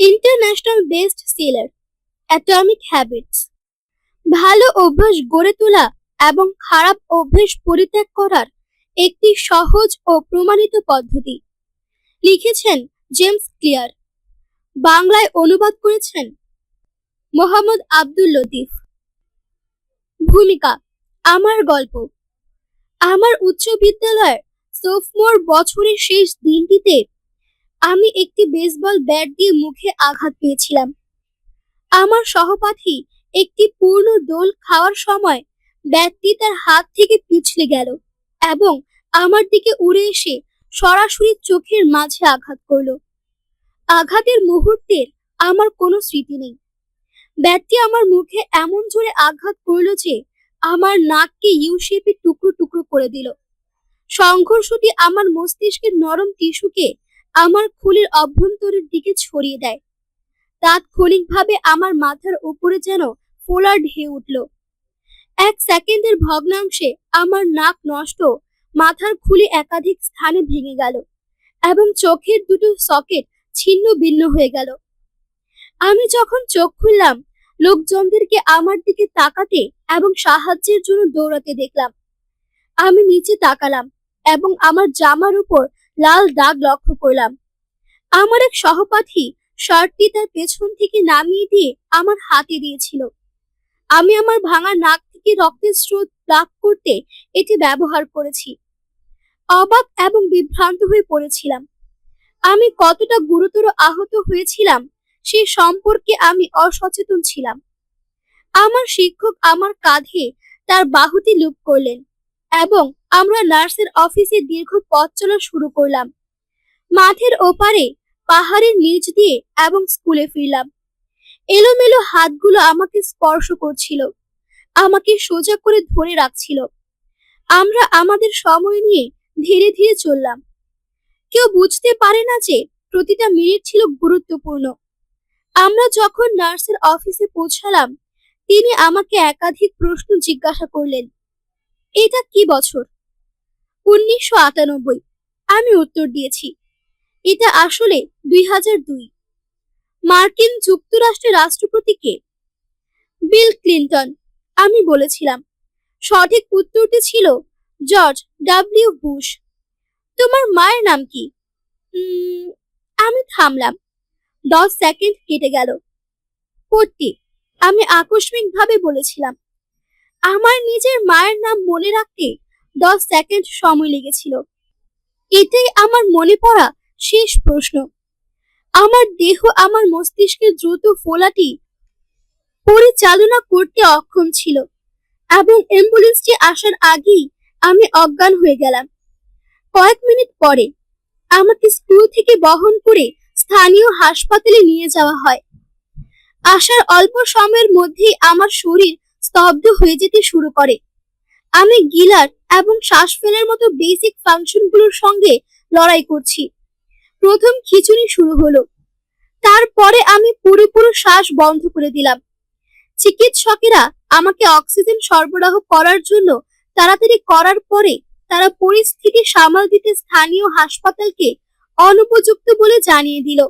International best seller atomic habits ভালো অভ্যাস গড়ে তোলা এবং খারাপ অভ্যাস পরিত্যাগ করার একটি সহজ ও প্রমাণিত পদ্ধতি। লিখেছেন জেমস ক্লিয়ার। বাংলায় অনুবাদ করেছেন মোহাম্মদ আব্দুল লতিফ। ভূমিকা, আমার গল্প। আমার উচ্চ বিদ্যালয়ের সোফমোর বছরের শেষ দিনটিতে আমি একটি বেসবল ব্যাট দিয়ে মুখে আঘাত পেয়েছিলাম। আমার সহপাঠী একটি পূর্ণ দোল খাওয়ার সময় ব্যাটটি তার হাত থেকে পিছলে গেল এবং আমার দিকে উড়ে এসে সরাসরি চোখের মাঝে আঘাত করল। আঘাতের মুহূর্তের আমার কোনো স্মৃতি নেই। ব্যাটটি আমার মুখে এমন জোরে আঘাত করল যে আমার নাককে ইউ শেপে টুকরো টুকরো করে দিল। সংঘর্ষটি আমার মস্তিষ্কের নরম টিস্যুকে আমার খুলির অভ্যন্তরের দিকে ছড়িয়ে দেয়। তাৎক্ষণিকভাবে আমার মাথার উপরে যেন ফোলার ঢেউ উঠল। এক সেকেন্ডের ভগ্নাংশে আমার নাক নষ্ট, মাথার খুলি একাধিক স্থানে ভেঙে গেল এবং চোখের দুটো সকেট ছিন্ন ভিন্ন হয়ে গেল। আমি যখন চোখ খুললাম, লোকজনদেরকে আমার দিকে তাকাতে এবং সাহায্যের জন্য দৌড়াতে দেখলাম। আমি নিচে তাকালাম এবং আমার জামার উপর লাল দাগ লক্ষ্য করলাম। আমার এক সহপাঠী শার্টটি তার পেছন থেকে নামিয়ে দিয়ে আমার হাতে দিয়েছিল। আমি আমার ভাঙা নাক থেকে রক্তের স্রোত লাভ করতে এটি ব্যবহার করেছি। অবাক এবং বিভ্রান্ত হয়ে পড়েছিলাম। আমি কতটা গুরুতর আহত হয়েছিলাম সে সম্পর্কে আমি অসচেতন ছিলাম। আমার শিক্ষক আমার কাঁধে তার বাহুটি লুপ করলেন। এবং আমরা নার্সের অফিসে দীর্ঘ পথ চলা শুরু করলাম। মাঠের ওপারে, পাহাড়ের নিচ দিয়ে এবং স্কুলে ফিরলাম। এলোমেলো হাতগুলো আমাকে স্পর্শ করছিল, আমাকে সোজা করে ধরে রাখছিল। আমরা আমাদের সময় নিয়ে ধীরে ধীরে চললাম। কেউ বুঝতে পারে না যে প্রতিটা মিনিট ছিল গুরুত্বপূর্ণ। আমরা যখন নার্সের অফিসে পৌঁছালাম, তিনি আমাকে একাধিক প্রশ্ন জিজ্ঞাসা করলেন। এটা কি বছর? উনিশশো আটানব্বই। আমি উত্তর দিয়েছি। এটা আসলে দুই হাজার দুই। মার্কিন যুক্তরাষ্ট্রের রাষ্ট্রপতি কে? বিল ক্লিন্টন, আমি বলেছিলাম। সঠিক উত্তরটি ছিল জর্জ ডাব্লিউ বুশ। তোমার মায়ের নাম কি? আমি থামলাম। দশ সেকেন্ড কেটে গেল। পট্টি আমি আকস্মিকভাবে বলেছিলাম। আমার নিজের মায়ের নাম মনে রাখতে দশ সেকেন্ড সময় লেগেছিল। এটাই আমার মনে পড়া শেষ প্রশ্ন। আমার দেহ আমার মস্তিষ্কের দ্রুত ফোলাটি পরিচালনা করতে অক্ষম ছিল এবং অ্যাম্বুলেন্সটি আসার আগেই আমি অজ্ঞান হয়ে গেলাম। কয়েক মিনিট পরে আমাকে স্কুল থেকে বহন করে স্থানীয় হাসপাতালে নিয়ে যাওয়া হয়। আসার অল্প সময়ের মধ্যেই আমার শরীর স্তব্ধ হয়ে যেতে শুরু করে। আমি গিলার এবং শ্বাস ফেলার মতো বেসিক ফাংশনগুলোর সঙ্গে লড়াই করছি। প্রথম খিচুড়ি শুরু হলো। তারপরে আমি পুরোপুরি শ্বাস বন্ধ করে দিলাম। চিকিৎসকেরা আমাকে অক্সিজেন সরবরাহ করার জন্য তাড়াতাড়ি করার পরে তারা পরিস্থিতি সামাল দিতে স্থানীয় হাসপাতালকে অনুপযুক্ত বলে জানিয়ে দিল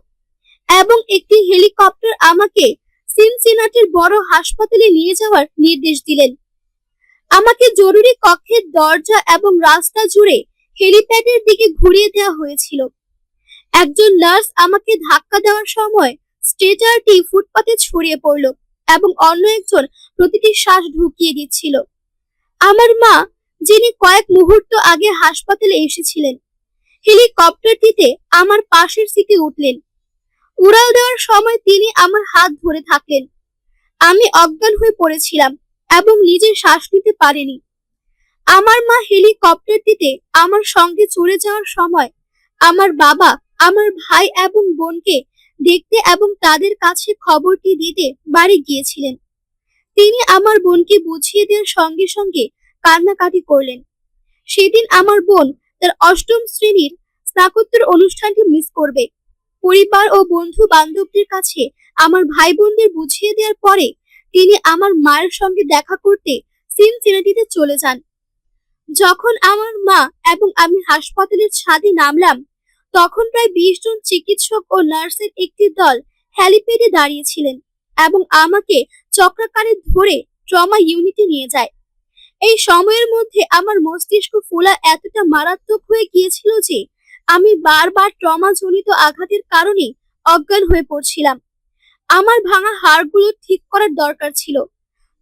এবং একটি হেলিকপ্টার আমাকে সিনসিনাটির বড় হাসপাতালে নিয়ে যাওয়ার নির্দেশ দিলেন। আমাকে জরুরি কক্ষের দরজা এবং রাস্তা জুড়ে হেলিপ্যাডের দিকে ঘুরিয়ে দেওয়া হয়েছিল। একজন নার্স আমাকে ধাক্কা দেওয়ার সময় স্ট্রেচারটি ফুটপাতে ছড়িয়ে পড়ল এবং অন্য একজন প্রতিটি শ্বাস ঢুকিয়ে দিচ্ছিল। আমার মা, যিনি কয়েক মুহূর্ত আগে হাসপাতালে এসেছিলেন, হেলিকপ্টারটিতে আমার পাশের সিটে উঠলেন। উড়াল দেওয়ার সময় তিনি আমার হাত ধরে থাকলেন আমি অজ্ঞান হয়ে পড়েছিলাম এবং নিজে শ্বাস নিতে পারিনি। আমার মা হেলিকপ্টারটিতে আমার সঙ্গে চড়ে যাওয়ার সময় আমার বাবা আমার ভাই এবং বোনকে দেখতে এবং তাদের কাছে খবরটি দিতে বাড়ি গিয়েছিলেন। তিনি আমার বোনকে বুঝিয়ে দেওয়ার সঙ্গে সঙ্গে কান্নাকাটি করলেন। সেদিন আমার বোন তার অষ্টম শ্রেণির স্নাতকোত্তর অনুষ্ঠানটি মিস করবে। পরিবার ও বন্ধু বান্ধবদের কাছে আমার ভাই বোনদের বুঝিয়ে দেওয়ার পরে তিনি আমার মায়ের সঙ্গে দেখা করতে সিনসিনাটিতে চলে যান। যখন আমার মা এবং আমি হাসপাতালের ছাদে নামলাম, তখন প্রায় বিশ জন চিকিৎসক ও নার্সের একটি দল হ্যালিপ্যাডে দাঁড়িয়েছিলেন এবং আমাকে চক্রাকারে ধরে ট্রমা ইউনিটে নিয়ে যায়। এই সময়ের মধ্যে আমার মস্তিষ্ক ফোলা এতটা মারাত্মক হয়ে গিয়েছিল যে আমি বারবার ট্রমা জনিত আঘাতের কারণে অজ্ঞান হয়ে পড়ছিলাম। আমার ভাঙা হাড়গুলো ঠিক করার দরকার ছিল,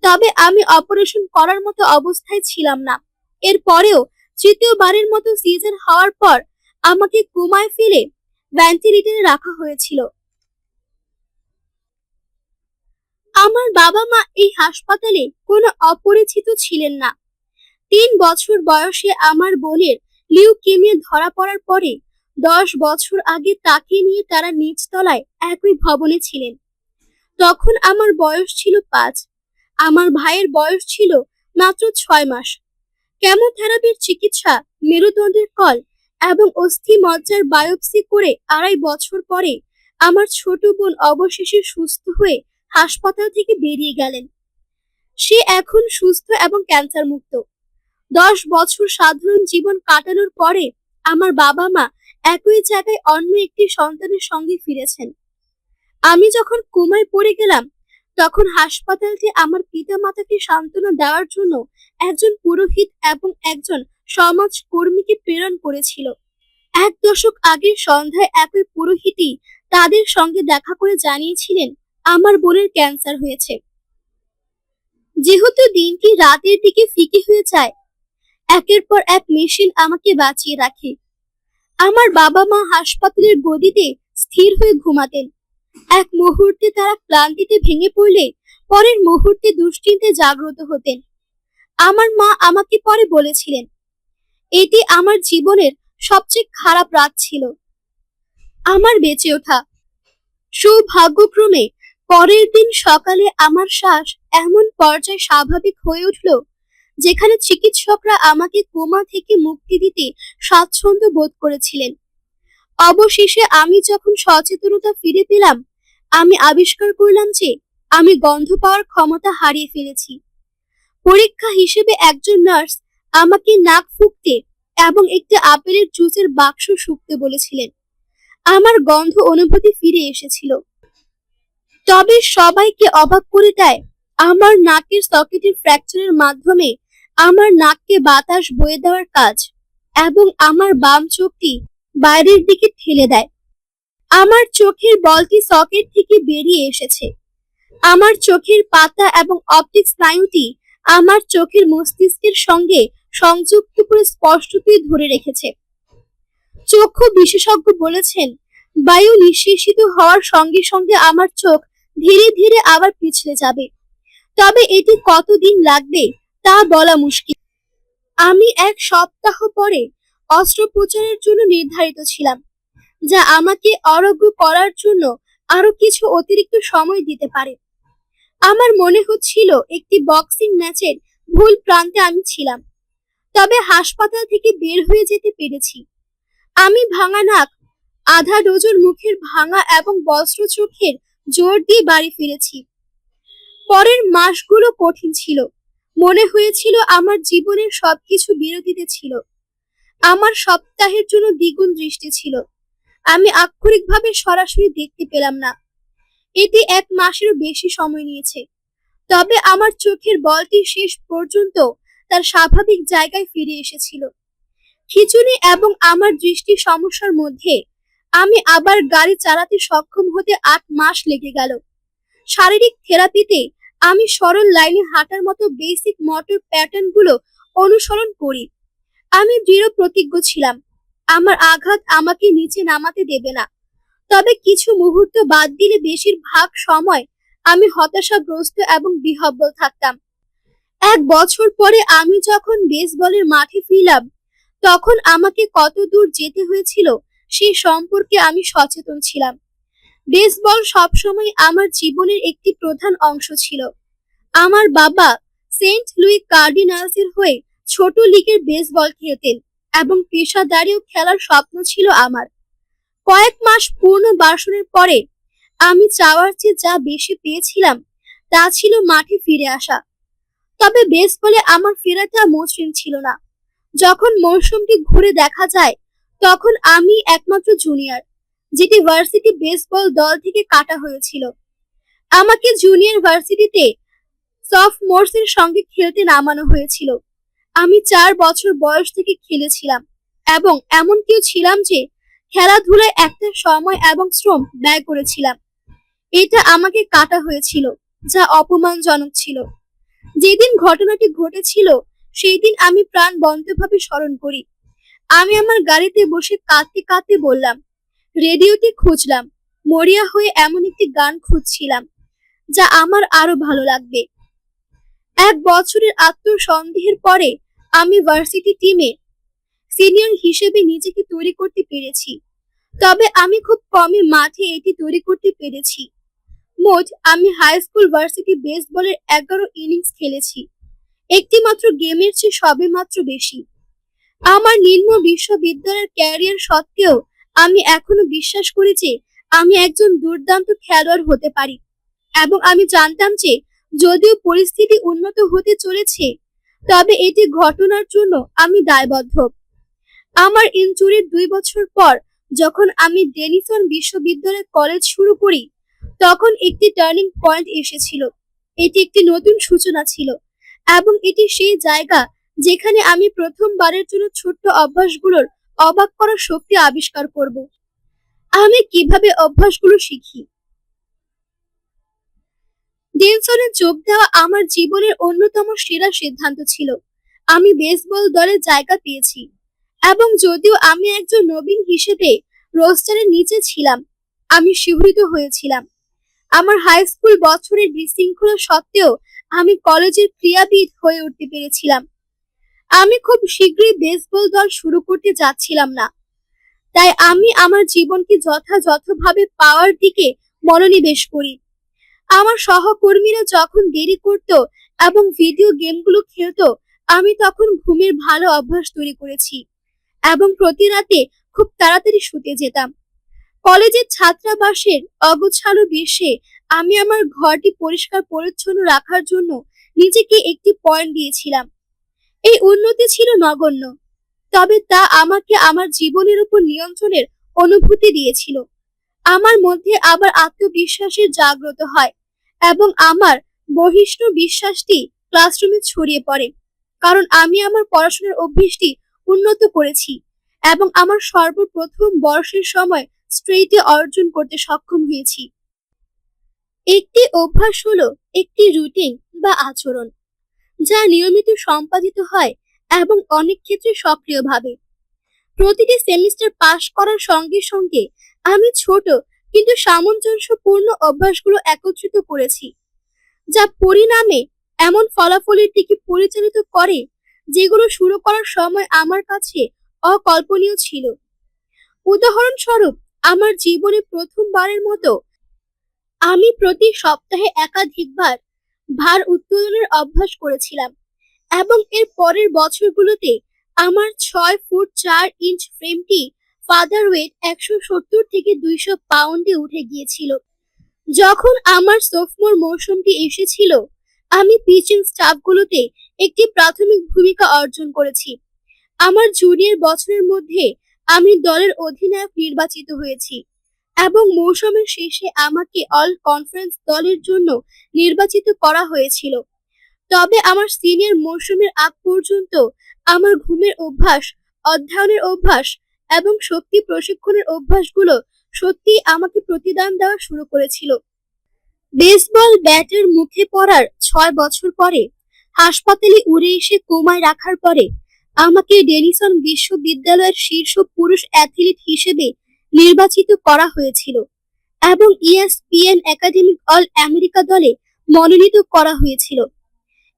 তবে আমি অপারেশন করার মতো অবস্থায় ছিলাম না। এরপরেও তৃতীয়বারের মতো সিজন হওয়ার পর আমাকে কোমায় ফেলে ভেন্টিলেটরে রাখা হয়েছিল। আমার বাবা মা এই হাসপাতালে কোনো অপরিচিত ছিলেন না। তিন বছর বয়সে আমার বোনের লিউকেমিয়া ধরা পড়ার পরে দশ বছর আগে তাকে নিয়ে তারা নিচতলায় একই ভবনে ছিলেন। তখন আমার বয়স ছিল পাঁচ। আমার ভাইয়ের বয়স ছিল মাত্র ছয় মাস। কেমোথেরাপির চিকিৎসা, মেরুদণ্ডের কল এবং অস্থি মজ্জার বায়োপসি করে আড়াই বছর পরে আমার ছোট বোন অবশেষে সুস্থ হয়ে হাসপাতাল থেকে বেরিয়ে গেলেন। সে এখন সুস্থ এবং ক্যান্সার মুক্ত দশ বছর সাধারণ জীবন কাটানোর পরে আমার বাবা মা একই জায়গায় অন্য একটি সন্তানের সঙ্গে ফিরেছেন। আমি যখন কোমায় পড়ে গেলাম, তখন হাসপাতালটি আমার পিতা মাতাকে সান্ত্বনা দেওয়ার জন্য একজন পুরোহিত এবং একজন সমাজ কর্মীকে প্রেরণ করেছিল। এক দশক আগের সন্ধ্যায় একই পুরোহিতই তাদের সঙ্গে দেখা করে জানিয়েছিলেন, আমার বোনের ক্যান্সার হয়েছে। যেহেতু দিনটি রাতের দিকে ফিকে হয়ে যায় একের পর এক মেশিন আমাকে বাঁচিয়ে রাখে। আমার বাবা মা হাসপাতালের গদিতে স্থির হয়ে ঘুমাতেন। এক মুহূর্তে তারা ক্লান্তিতে ভেঙে পড়লে পরের মুহূর্তে দুশ্চিন্তে জাগ্রত হতেন। আমার মা আমাকে পরে বলেছিলেন এটি আমার জীবনের সবচেয়ে খারাপ রাত ছিল। আমার বেঁচে ওঠা। সৌভাগ্যক্রমে পরের দিন সকালে আমার শ্বাস এমন পর্যায়ে স্বাভাবিক হয়ে উঠল যেখানে চিকিৎসকরা আমাকে কোমা থেকে মুক্তি দিতে স্বাচ্ছন্দ্য বোধ করেছিলেন। অবশেষে আমি যখন সচেতনতা ফিরে পেলাম, আমি আবিষ্কার করলাম যে আমি গন্ধ পাওয়ার ক্ষমতা হারিয়ে ফেলেছি। পরীক্ষা হিসেবে একজন নার্স আমাকে নাক ফুঁকতে এবং একটি আপেলের জুসের বাক্স শুকতে বলেছিলেন। আমার গন্ধ অনুভূতি ফিরে এসেছিল। তবে সবাইকে অবাক করে দেয়, আমার নাকের সকেটের ফ্র্যাকচারের মাধ্যমে আমার নাককে বাতাস বয়ে দেওয়ার কাজ এবং আমার বাম চোখটি বাইরের দিকে ঠেলে দেয়। আমার চোখের বলটি সকেট থেকে বেরিয়ে এসেছে। আমার চোখের পাতা এবং অপটিক স্নায়ুটি আমার চোখের মস্তিষ্কের সঙ্গে সংযুক্ত করে স্পষ্টতই ধরে রেখেছে। চক্ষু বিশেষজ্ঞ বলেছেন, বায়ু নিঃশেষিত হওয়ার সঙ্গে সঙ্গে আমার চোখ ধীরে ধীরে আবার পিছলে যাবে। তবে এটি কতদিন লাগবে তা বলা মুশকিল। আমি এক সপ্তাহ পরে অস্ত্রোপচারের জন্য নির্ধারিত ছিলাম, যা আমাকে অরোগ্য করার জন্য আরও কিছু অতিরিক্ত সময় দিতে পারে। আমার মনে হচ্ছিল একটি বক্সিং ম্যাচের ভুল প্রান্তে আমি ছিলাম, তবে হাসপাতাল থেকে বের হয়ে যেতে পেরেছি। আমি ভাঙা নাক, আধা ডজন মুখের ভাঙা এবং বস্ত্র চোখের জোর দিয়ে বাড়ি ফিরেছি। পরের মাসগুলো কঠিন ছিল মনে হয়েছিল আমার জীবনের সবকিছু বিরতিতে ছিল। আমার সপ্তাহের জন্য দ্বিগুণ দৃষ্টি ছিল। আমি আক্ষরিকভাবে সরাসরি দেখতে পেলাম না। এটি এক মাসেরও বেশি সময় নিয়েছে। তবে আমার চোখের বলটি শেষ পর্যন্ত তার স্বাভাবিক জায়গায় ফিরে এসেছিল। খিচুনি এবং আমার দৃষ্টি সমস্যার মধ্যে আমি আবার গাড়ি চালাতে সক্ষম হতে আট মাস লেগে গেল। শারীরিক থেরাপিতে আমি সরল লাইনে হাঁটার মতো বেসিক মোটর প্যাটার্নগুলো অনুসরণ করি। আমি দৃঢ় প্রতিজ্ঞ ছিলাম। আমার আঘাত আমাকে নিচে নামাতে দেবে না। তবে কিছু মুহূর্ত বাদ দিলে বেশিরভাগ সময় আমি হতাশাগ্রস্ত এবং বিহব্বল থাকতাম। এক বছর পরে আমি যখন বেসবলের মাঠে ফিরলাম, তখন আমাকে কত দূর যেতে হয়েছিল সেই সম্পর্কে আমি সচেতন ছিলাম। বেসবল সবসময় আমার জীবনের একটি প্রধান অংশ ছিল। আমার বাবা সেন্ট লুই কার্ডিনালসের হয়ে ছোট লিগের বেসবল খেলতেন এবং পেশাদারিও খেলার স্বপ্ন ছিল আমার। কয়েক মাস পূর্ণ বাসনের পরে আমি চাওয়ার চেয়ে যা বেশি পেয়েছিলাম তা ছিল মাঠে ফিরে আসা। তবে বেসবলে আমার ফেরাটা মসৃণ ছিল না। যখন মৌসুমটি ঘুরে দেখা যায়, তখন আমি একমাত্র জুনিয়র যেটি ভার্সিটি বেসবল দল থেকে কাটা হয়েছিল। আমাকে জুনিয়র ভার্সিটিতে সফটমোরসের সঙ্গে খেলতে নামানো হয়েছিল। আমি চার বছর বয়স থেকে খেলেছিলাম এবং এমন কেউ ছিলাম যে খেলাধুলায় একটা সময় এবং শ্রম ব্যয় করেছিলাম। এটা আমাকে কাটা হয়েছিল, যা অপমানজনক ছিল। যেদিন ঘটনাটি ঘটেছিল সেই দিন আমি প্রাণ বন্ধভাবে স্মরণ করি। আমি আমার গাড়িতে বসে কাঁদতে কাঁদতে বললাম রেডিওতে খুঁজলাম। মরিয়া হয়ে এমন একটি গান খুঁজছিলাম, যা আমার আরও ভালো লাগবে। এক বছরের আত্মসন্দেহের পরে আমি ভার্সিটি টিমে সিনিয়র হিসেবে নিজেকে তৈরি করতে পেরেছি। তবে আমি খুব কমই মাঠে এটি তৈরি করতে পেরেছি। মোট আমি হাই স্কুল ভার্সিটি বেসবলের এগারো ইনিংস খেলেছি। একটি মাত্র গেমের চেয়ে সবে মাত্র বেশি। আমার নিম্ন বিশ্ববিদ্যালয়ের ক্যারিয়ার সত্ত্বেও আমি এখনও বিশ্বাস করি যে আমি একজন দুর্দান্ত খেলোয়াড় হতে পারি। এবং আমি জানতাম যে যদিও পরিস্থিতি উন্নত হতে চলেছে, তবে এটি ঘটনার জন্য আমি দায়বদ্ধ। আমার ইনজুরির দুই বছর পর যখন আমি ডেনিসন বিশ্ববিদ্যালয়ে কলেজ শুরু করি, তখন একটি টার্নিং পয়েন্ট এসেছিল। এটি একটি নতুন সূচনা ছিল এবং এটি সেই জায়গা যেখানে আমি প্রথমবারের জন্য ছোট্ট অভ্যাসগুলোর অবাক করার শক্তি আবিষ্কার করব। আমি কীভাবে অভ্যাসগুলো শিখি? ডেনসনে যোগ দেওয়া আমার জীবনের অন্যতম সেরা সিদ্ধান্ত ছিল। আমি বেসবল দলে জায়গা পেয়েছি এবং যদিও আমি একজন নবীন হিসেবে রোস্টারের নিচে ছিলাম, আমি শিহরিত হয়েছিলাম। আমার হাই স্কুল বছরের বিশৃঙ্খলা সত্ত্বেও আমি কলেজের ক্রীড়াবিদ হয়ে উঠতে পেরেছিলাম। আমি খুব শীঘ্রই বেসবল দল শুরু করতে যাচ্ছিলাম না। তাই আমি আমার জীবনকে যথাযথভাবে পাওয়ার দিকে মনোনিবেশ করি। আমার সহকর্মীরা যখন দেরি করত এবং ভিডিও গেমগুলো খেলতো, আমি তখন ঘুমের ভালো অভ্যাস তৈরি করেছি এবং প্রতি রাতে খুব তাড়াতাড়ি শুতে যেতাম। কলেজের ছাত্রাবাসের অগোছালো বেশে আমি আমার ঘরটি পরিষ্কার পরিচ্ছন্ন রাখার জন্য নিজেকে একটি পয়েন্ট দিয়েছিলাম। এই উন্নতি ছিল নগণ্য। তবে তা আমাকে আমার জীবনের উপর নিয়ন্ত্রণের অনুভূতি দিয়েছিল। আমার মধ্যে আবার আত্মবিশ্বাসের জাগ্রত হয় এবং আমার বহিষ্ণ বিশ্বাসটি ক্লাসরুমে ছড়িয়ে পড়ে, কারণ আমি আমার পড়াশোনার অভ্যেসটি উন্নত করেছি এবং আমার সর্বপ্রথম বর্ষের সময় স্ট্রেইটে অর্জন করতে সক্ষম হয়েছি। একটি অভ্যাস হলো একটি রুটিন বা আচরণ। যা নিয়মিত সম্পাদিত হয় এবং অনেক ক্ষেত্রে সক্রিয়ভাবে। প্রতিটি সেমিস্টার পাশ করার সঙ্গে সঙ্গে আমি ছোট কিন্তু সামঞ্জস্যপূর্ণ অভ্যাসগুলো একত্রিত করেছি, যা পরিণামে এমন ফলাফলের দিকে পরিচালিত করে যেগুলো শুরু করার সময় আমার কাছে অকল্পনীয় ছিল। উদাহরণস্বরূপ, আমার জীবনে প্রথমবারের মতো আমি প্রতি সপ্তাহে একাধিকবার ভার উত্তোলনের অভ্যাস করেছিলাম এবং এর পরের বছরগুলোতে আমার ছয় ফুট চার ইঞ্চ ফ্রেমটি ফাদার ওয়েট একশো সত্তর থেকে দুইশো পাউন্ডে উঠে গিয়েছিল। যখন আমার সোফমোর মৌসুমটি এসেছিল, আমি পিচিং স্টাফগুলোতে একটি প্রাথমিক ভূমিকা অর্জন করেছি। আমার জুনিয়র বছরের মধ্যে আমি দলের অধিনায়ক নির্বাচিত হয়েছি। এবং মৌসুমের শেষে আমাকে অল কনফারেন্স দলের জন্য নির্বাচিত করা হয়েছিল। তবে আমার সিনিয়র মৌসুমের আগ পর্যন্ত আমার ঘুমের অভ্যাস, অধ্যয়নের অভ্যাস এবং শক্তি প্রশিক্ষণের অভ্যাসগুলো সত্যি আমাকে প্রতিদান দেওয়া শুরু করেছিল। বেসবল ব্যাটের মুখে পড়ার ছয় বছর পরে, হাসপাতালে উড়ে এসে কোমায় রাখার পরে, আমাকে ডেনিসন বিশ্ববিদ্যালয়ের শীর্ষ পুরুষ অ্যাথলিট হিসেবে নির্বাচিত করা হয়েছিল এবং ইএসপিএন একাডেমিক অল আমেরিকা দলে মনোনীত করা হয়েছিল।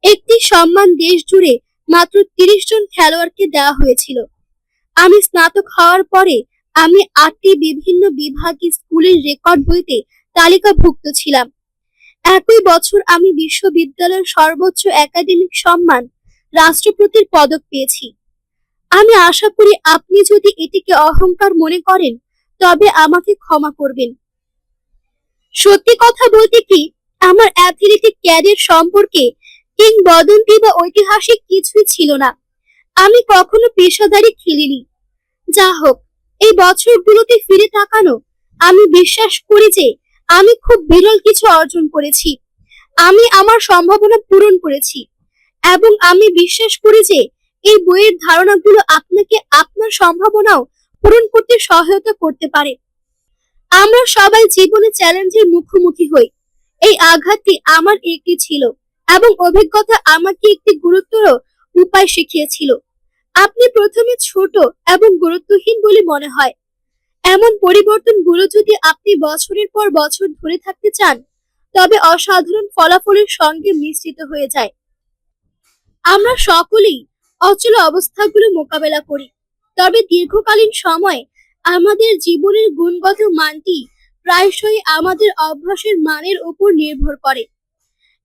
একটি সম্মান দেশ জুড়ে মাত্র তিরিশ জন খেলোয়াড়কে দেওয়া হয়েছিল। আমি স্নাতক হওয়ার পরে আমি আটটি বিভিন্ন বিভাগে স্কুলের রেকর্ড বইতে তালিকাভুক্ত ছিলাম। একই বছর আমি বিশ্ববিদ্যালয়ের সর্বোচ্চ একাডেমিক সম্মান রাষ্ট্রপতির পদক পেয়েছি। আমি আশা করি আপনি যদি এটিকে অহংকার মনে করেন তবে আমাকে ক্ষমা করবেন। সত্যি কথা বলতে কি, আমার অ্যাথলেটিক ক্যারিয়ার সম্পর্কে কিংবদন্তি বা ঐতিহাসিক কিছুই ছিল না। আমি কখনো পেশাদারি খেলিনি। যা হোক, এই বছরগুলোতে ফিরে তাকানো, আমি বিশ্বাস করি যে আমি খুব বিরল কিছু অর্জন করেছি। আমি আমার সম্ভাবনা পূরণ করেছি এবং আমি বিশ্বাস করি যে এই বইয়ের ধারণাগুলো আপনাকে আপনার সম্ভাবনাও পূরণ করতে সহায়তা করতে পারে। আমরা সবাই জীবনে চ্যালেঞ্জের মুখোমুখি হই। এই আঘাতটি আমার একটি ছিল এবং অভিজ্ঞতা আমাকে একটি গুরুতর উপায় শিখিয়েছিল। আপনি প্রথমে ছোট এবং গুরুত্বহীন বলে মনে হয়। এমন পরিবর্তনগুলো যদি আপনি বছরের পর বছর ধরে থাকতে চান, তবে অসাধারণ ফলাফলের সঙ্গে মিশ্রিত হয়ে যায়। আমরা সকলেই অচল অবস্থাগুলো মোকাবেলা করি। তবে দীর্ঘকালীন সময় আমাদের জীবনের গুণগত মানটি প্রায়শই আমাদের অভ্যাসের মানের উপর নির্ভর করে।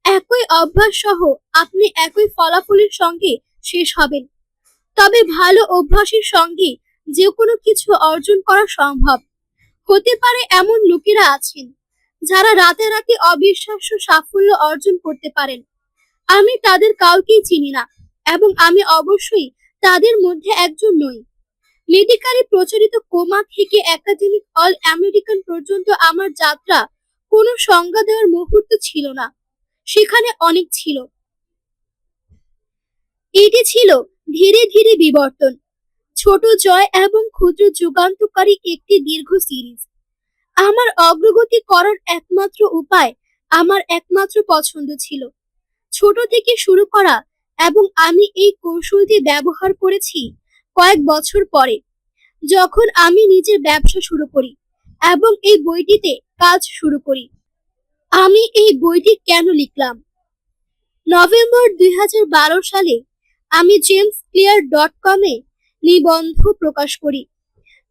একই অভ্যাস সহ আপনি একই ফলাফলের সঙ্গে শেষ হবেন। তবে ভালো অভ্যাসের সঙ্গে যে কোনো কিছু অর্জন করা সম্ভব। হতে পারে এমন লোকেরা আছেন যারা রাতারাতি অবিশ্বাস্য সাফল্য অর্জন করতে পারেন। আমি তাদের কাউকেই চিনি না এবং আমি অবশ্যই তাদের মধ্যে একজন নই। মেডিকালি প্রচলিত কোমা থেকে একাডেমিক অল আমেরিকান পর্যন্ত আমার যাত্রা কোনো সংজ্ঞা দেওয়ার মুহূর্ত ছিল না। সেখানে অনেক ছিল। এটি ছিল ধীরে ধীরে বিবর্তন, ছোট জয় এবং ক্ষুদ্র যুগান্তকারী একটি দীর্ঘ সিরিজ। আমার অগ্রগতি করার একমাত্র উপায় আমার একমাত্র পছন্দ ছিল। ছোট থেকে শুরু করা এবং আমি এই কৌশলটি ব্যবহার করেছি কয়েক বছর পরে, যখন আমি নিজের ব্যবসা শুরু করি এবং এই বইটিতে কাজ শুরু করি, আমি এই বইটি কেন লিখলাম? নভেম্বর দুই হাজার বারো সালে আমি জেমস ক্লিয়ার ডট কমে নিবন্ধ প্রকাশ করি।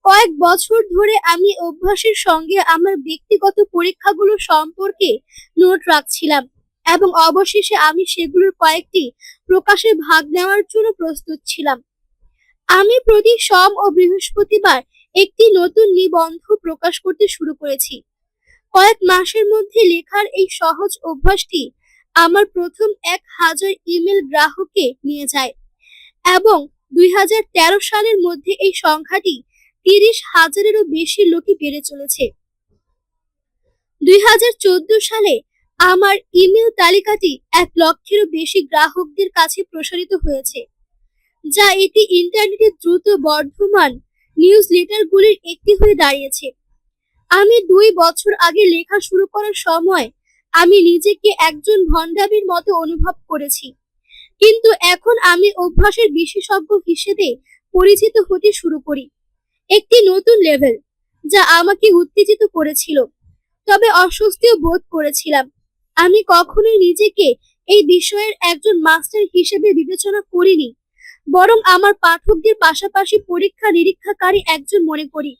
কয়েক বছর ধরে আমি অভ্যাসের সঙ্গে আমার ব্যক্তিগত পরীক্ষাগুলো সম্পর্কে নোট রাখছিলাম এবং অবশেষে আমি সেগুলোর কয়েকটি প্রকাশে ভাগ নেওয়ার জন্য প্রস্তুত ছিলাম। আমি প্রতি সোম ও বৃহস্পতিবার একটি নতুন নিবন্ধ প্রকাশ করতে শুরু করেছি। কয়েক মাসের মধ্যে লেখার এই সহজ অভ্যাসটি আমার প্রথম এক হাজার ইমেল গ্রাহককে নিয়ে যায় এবং দুই হাজার তেরো সালের মধ্যে এই সংখ্যাটি তিরিশ হাজারেরও বেশি লোকে বেড়ে চলেছে। দুই হাজার চোদ্দ সালে আমার ইমেল তালিকাটি এক লক্ষেরও বেশি গ্রাহকদের কাছে প্রসারিত হয়েছে। যা এটি ইন্টারনেটে দ্রুত বর্ধমান নিউজ লেটারগুলির একটি হয়ে দাঁড়িয়েছে। আমি দুই বছর আগে লেখা শুরু করার সময় আমি নিজেকে একজন ভণ্ডামির মতো অনুভব করেছি। কিন্তু এখন আমি অভ্যাসের বিশেষজ্ঞ হিসেবে পরিচিত হতে শুরু করি। একটি নতুন লেভেল যা আমাকে উত্তেজিত করেছিল, তবে অস্বস্তিও বোধ করেছিলাম। আমি কখনোই নিজেকে এই বিষয়ের একজন মাস্টার হিসেবে বিবেচনা করিনি। বরং আমার পাঠকদের পাশাপাশি পরীক্ষা নিরীক্ষাকারী একজন মনে করি।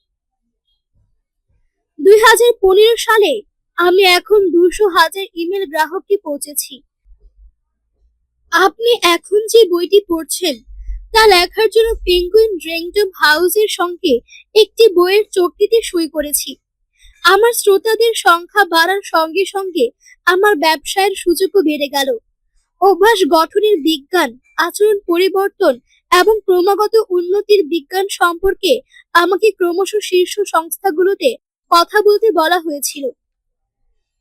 দুই হাজার পনেরো সালে আমি এখন দুশো হাজার ইমেল গ্রাহককে পৌঁছেছি। আপনি এখন যে বইটি পড়ছেন, তা লেখার জন্য পেঙ্গুইন ড্রেংটম হাউসের সঙ্গে একটি বইয়ের চুক্তিতে সই করেছি। আমার শ্রোতাদের সংখ্যা বাড়ার সঙ্গে সঙ্গে আমার ব্যবসায়ের সুযোগও বেড়ে গেল। অভ্যাস গঠনের বিজ্ঞান, আচরণ পরিবর্তন এবং ক্রমাগত উন্নতির বিজ্ঞান সম্পর্কে আমাকে ক্রমশ শীর্ষ সংস্থাগুলোতে কথা বলতে বলা হয়েছিল।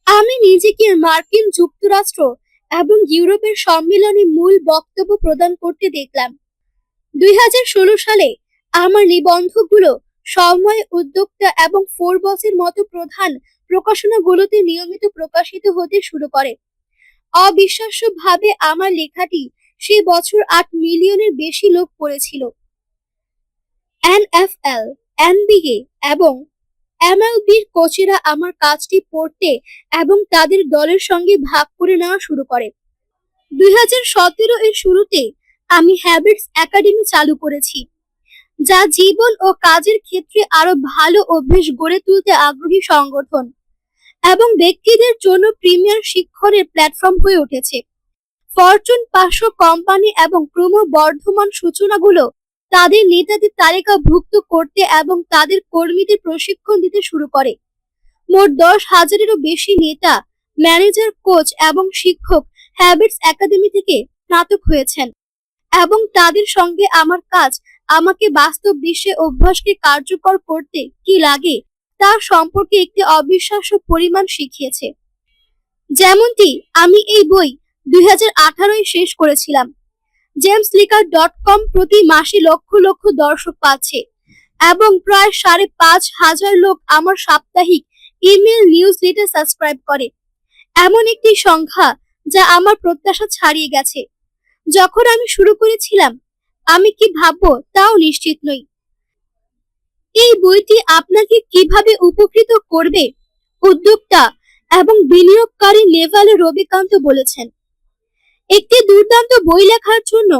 আমি নিজেকে মার্কিন যুক্তরাষ্ট্র এবং ইউরোপের সম্মেলনে মূল বক্তব্য প্রদান করতে দেখলাম। দুই হাজার ষোলো সালে আমার নিবন্ধগুলো সময়, উদ্যোক্তা এবং ফোরবসের মতো প্রধান প্রকাশনাগুলোতে নিয়মিত প্রকাশিত হতে শুরু করে। অবিশ্বাস্যভাবে আমার লেখাটি সেই বছর আট মিলিয়নের বেশি লোক পড়েছিল। এনএফএল এনবিএ এবং এমএলবির কোচেরা আমার কাজটি পড়তে এবং তাদের দলের সঙ্গে ভাগ করে নেওয়া শুরু করে। দুই হাজার সতেরো এর শুরুতে আমি হ্যাবিটস একাডেমি চালু করেছি, যা জীবন ও কাজের ক্ষেত্রে আরও ভালো অভ্যেস গড়ে তুলতে আগ্রহী সংগঠন। এবং ব্যক্তিদের জন্য প্রিমিয়ার শিক্ষণের প্ল্যাটফর্ম হয়ে উঠেছে। ফরচুন পাঁচশো কোম্পানি এবং ক্রমবর্ধমান সূচনাগুলো তাদের নেতাদের তালিকাভুক্ত করতে এবং তাদের কর্মীদের প্রশিক্ষণ দিতে শুরু করে। মোট দশ হাজারেরও বেশি নেতা ম্যানেজার কোচ এবং শিক্ষক হ্যাবিটস একাডেমি থেকে স্নাতক হয়েছেন। এবং তাদের সঙ্গে আমার কাজ, আমাকে বাস্তব বিশ্বে অভ্যাসকে কার্যকর করতে কি লাগে তার সম্পর্কে একটি অবিশ্বাস্য পরিমাণ শিখিয়েছে। যেমনটি আমি এই বই দুই শেষ করেছিলাম। জেমস লিকার ডট কম প্রতি মাসে লক্ষ লক্ষ দর্শক পাচ্ছে এবং প্রায় সাড়ে পাঁচ হাজার লোক আমার সাপ্তাহিক ইমেল নিউজ লেটার সাবস্ক্রাইব করে। এমন একটি সংখ্যা যা আমার প্রত্যাশা ছাড়িয়ে গেছে। যখন আমি শুরু করেছিলাম, আমি কি ভাববো তাও নিশ্চিত নই। এই বইটি আপনাকে কীভাবে উপকৃত করবে? উদ্যোক্তা এবং বিনিয়োগকারী নেভালে রবিকান্ত বলেছেন, একটি দুর্দান্ত বই লেখার জন্য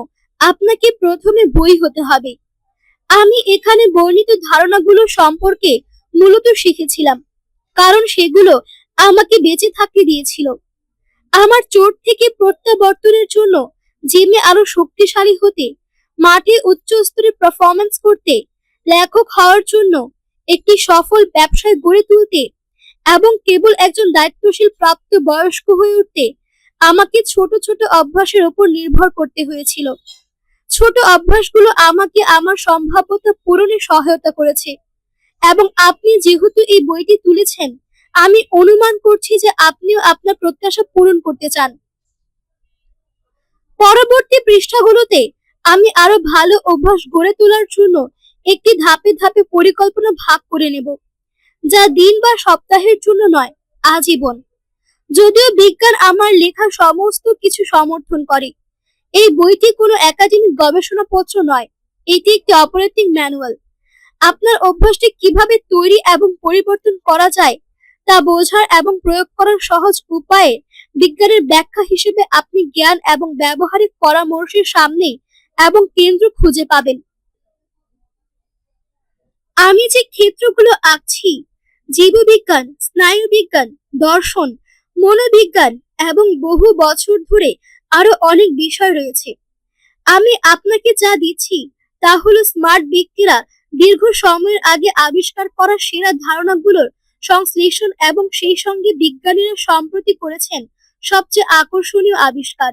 আপনাকে প্রথমে বই হতে হবে। আমি এখানে বর্ণিত ধারণাগুলো সম্পর্কে মূলত শিখেছিলাম, কারণ সেগুলো আমাকে বেঁচে থাকতে দিয়েছিল। আমার চোট থেকে প্রত্যাবর্তনের জন্য জিমে আরও শক্তিশালী হতে, মাঠে উচ্চ স্তরে পারফরমেন্স করতে লেখক হওয়ার জন্য একটি সফল ব্যবসায় গড়ে তুলতে এবং কেবল একজন দায়িত্বশীল প্রাপ্ত বয়স্ক হয়ে উঠতে আমাকে ছোট ছোট অভ্যাসের উপর নির্ভর করতে হয়েছিল। ছোট অভ্যাসগুলো আমাকে আমার সম্ভাব্যতা পূরণে সহায়তা করেছে এবং আপনি যেহেতু এই বইটি তুলেছেন, আমি অনুমান করছি যে আপনিও আপনার প্রত্যাশা পূরণ করতে চান। পরবর্তী পৃষ্ঠাগুলোতে আমি আরও ভালো অভ্যাস গড়ে তোলার জন্য একটি ধাপে ধাপে পরিকল্পনা ভাগ করে নেব, যা দিন বা সপ্তাহের জন্য নয়, আজীবন। যদিও বিজ্ঞান আমার লেখা সমস্ত কিছু সমর্থন করে। এই বইটি কোনো একাডেমিক গবেষণাপত্র নয়, এটি একটি অপারেটিং ম্যানুয়াল আপনার অভ্যাসটি কীভাবে তৈরি এবং পরিবর্তন করা যায়, তা বোঝার এবং প্রয়োগ করার সহজ উপায়ে বিজ্ঞানের ব্যাখ্যা হিসেবে আপনি জ্ঞান এবং ব্যবহারিক পরামর্শের সামনে এবং কেন্দ্র খুঁজে পাবেন। আমি যে ক্ষেত্রগুলো আঁকছি, জীববিজ্ঞান, স্নায়ুবিজ্ঞান, দর্শন, মনোবিজ্ঞান এবং বহু বছর ধরে আরও অনেক বিষয় রয়েছে। আমি আপনাকে যা দিচ্ছি তা হলো স্মার্ট ব্যক্তিরা দীর্ঘ সময়ের আগে আবিষ্কার করা সেরা ধারণাগুলোর সংশ্লেষণ এবং সেই সঙ্গে বিজ্ঞানীরা সম্প্রতি করেছেন সবচেয়ে আকর্ষণীয় আবিষ্কার।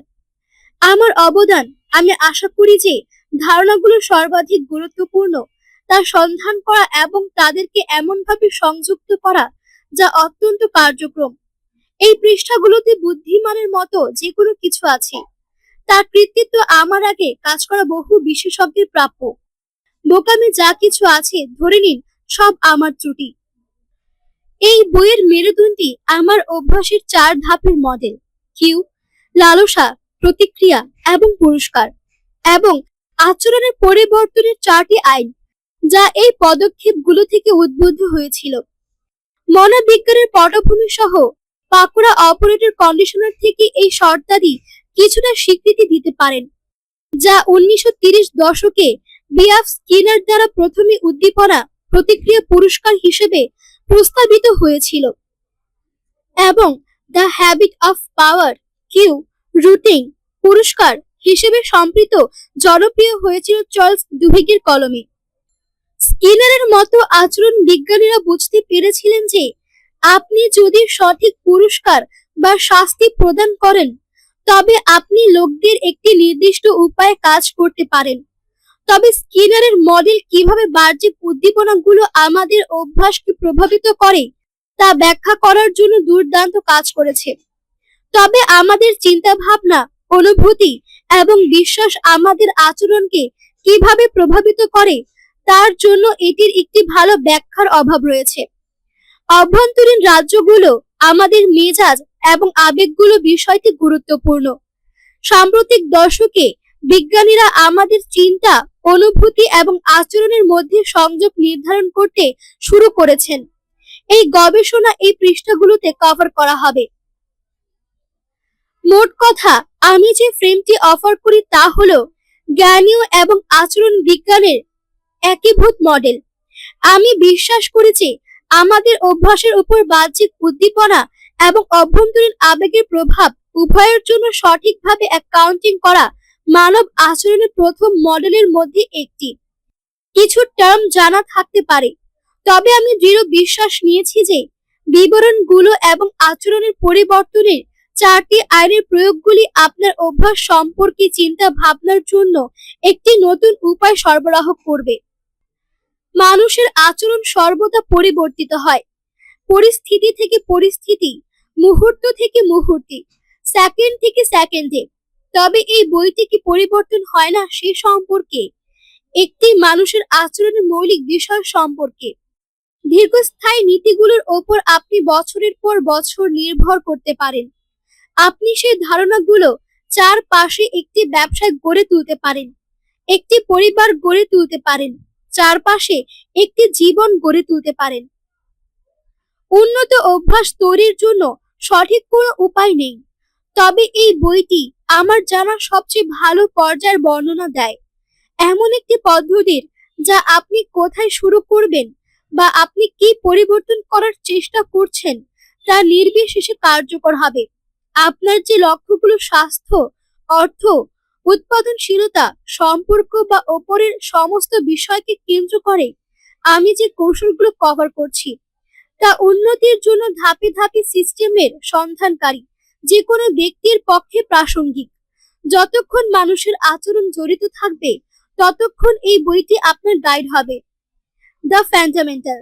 আমার অবদান, আমি আশা করি যে ধারণাগুলো সর্বাধিক গুরুত্বপূর্ণ তা সন্ধান করা এবং তাদেরকে এমনভাবে সংযুক্ত করা যা অত্যন্ত কার্যক্রম। এই পৃষ্ঠাগুলোতে বুদ্ধিমানের মতো যে কোনো কিছু আছে। তার কৃতিত্ব আমার আগে কাজ করা বহু বিশেষজ্ঞের প্রাপ্য। বোকামে যা কিছু আছে ধরে নিন, সব আমার ত্রুটি। এই বইয়ের মেরুদণ্ডটি আমার অভ্যাসের চার ধাপের মডেল। কিউ, লালসা, প্রতিক্রিয়া এবং পুরস্কার। এবং আচরণের পরিবর্তনের চারটি আইন। যা এই পদক্ষেপগুলো থেকে উদ্বুদ্ধ হয়েছিল। মনোবিজ্ঞানের পটভূমি সহ পাকুড়া অপারেটর কন্ডিশনার থেকে এই শর্তাদি কিছুটা স্বীকৃতি দিতে পারেন, যা উনিশশো দশকে বিয়াফ স্কিনার দ্বারা প্রথমে উদ্দীপনা প্রতিক্রিয়া পুরস্কার হিসেবে প্রস্তাবিত হয়েছিল এবং the habit of power cue routine পুরস্কার হিসেবে সম্পৃক্ত জনপ্রিয় হয়েছিল চার্লস ডুভিগের কলমে। স্কিনারের মতো আচরণ বিজ্ঞানীরা বুঝতে পেরেছিলেন যে, আপনি যদি সঠিক পুরস্কার বা শাস্তি প্রদান করেন, তবে আপনি লোকদের একটি নির্দিষ্ট উপায়ে কাজ করতে পারেন। তবে স্কিনারের মডেল কীভাবে বাহ্যিক উদ্দীপনাগুলো আমাদের অভ্যাসকে প্রভাবিত করে, তা ব্যাখ্যা করার জন্য দুর্দান্ত কাজ করেছে। তবে আমাদের চিন্তা ভাবনা অনুভূতি এবং বিশ্বাস আমাদের আচরণকে কীভাবে প্রভাবিত করে তার জন্য এটির একটি ভালো ব্যাখ্যার অভাব রয়েছে। অভ্যন্তরীণ রাজ্যগুলো আমাদের মেজাজ এবং আবেগগুলো বিষয়টি গুরুত্বপূর্ণ। সাম্প্রতিক দশকে বিজ্ঞানীরা আমাদের চিন্তা, অনুভূতি এবং আচরণের মধ্যে সংযোগ নির্ধারণ করতে শুরু করেছেন। এই গবেষণা এই পৃষ্ঠাগুলোতে কভার করা হবে। মোট কথা, আমি যে ফ্রেমটি অফার করি তা হলো জ্ঞানীয় এবং আচরণ বিজ্ঞানের একীভূত মডেল আমি বিশ্বাস করি যে আমাদের অভ্যাসের উপর বাহ্যিক উদ্দীপনা এবং অভ্যন্তরীণ আবেগের প্রভাব উভয়ের জন্য সঠিকভাবে অ্যাকাউন্টিং করা মানব আচরণের প্রথম মডেলের মধ্যে একটি। কিছু টার্ম জানা থাকতে পারে। তবে আমি দৃঢ় বিশ্বাস নিয়েছি যে বিবরণগুলো এবং আচরণের পরিবর্তনের চারটি আইনের প্রয়োগগুলি আপনার অভ্যাস সম্পর্কে চিন্তা ভাবনার জন্য একটি নতুন উপায় সরবরাহ করবে। মানুষের আচরণ সর্বদা পরিবর্তিত হয়। পরিস্থিতি থেকে পরিস্থিতি, মুহূর্ত থেকে মুহূর্তে সেকেন্ড থেকে সেকেন্ডে তবে এই বইটি কি পরিবর্তন হয় না সে সম্পর্কে? একটি মানুষের আচরণের মৌলিক বিষয় সম্পর্কে। দীর্ঘস্থায়ী নীতিগুলোর ওপর আপনি বছরের পর বছর নির্ভর করতে পারেন। আপনি সেই ধারণাগুলো চারপাশে একটি ব্যবসায় গড়ে তুলতে পারেন। একটি পরিবার গড়ে তুলতে পারেন। চারপাশে একটি জীবন গড়ে তুলতে পারেন। উন্নত অভ্যাস তৈরির জন্য সঠিক কোনো উপায় নেই। তবে এই বইটি আমার জানা সবচেয়ে ভালো পর্যায়ের বর্ণনা দেয়। এমন একটি পদ্ধতির যা আপনি কোথায় শুরু করবেন বা আপনি কি পরিবর্তন করার চেষ্টা করছেন, তা নির্বিশেষে কার্যকর হবে। আপনার যে লক্ষ্যগুলো স্বাস্থ্য, অর্থ উৎপাদনশীলতা, সম্পর্ক বা ওপরের সমস্ত বিষয়কে কেন্দ্র করে আমি যে কৌশলগুলো কভার করছি, তা উন্নতির জন্য ধাপে ধাপে সিস্টেমের সন্ধানকারী যে কোনো ব্যক্তির পক্ষে প্রাসঙ্গিক। যতক্ষণ মানুষের আচরণ জড়িত থাকবে, ততক্ষণ এই বইটি আপনার গাইড হবে। দ্য ফ্যান্ডামেন্টাল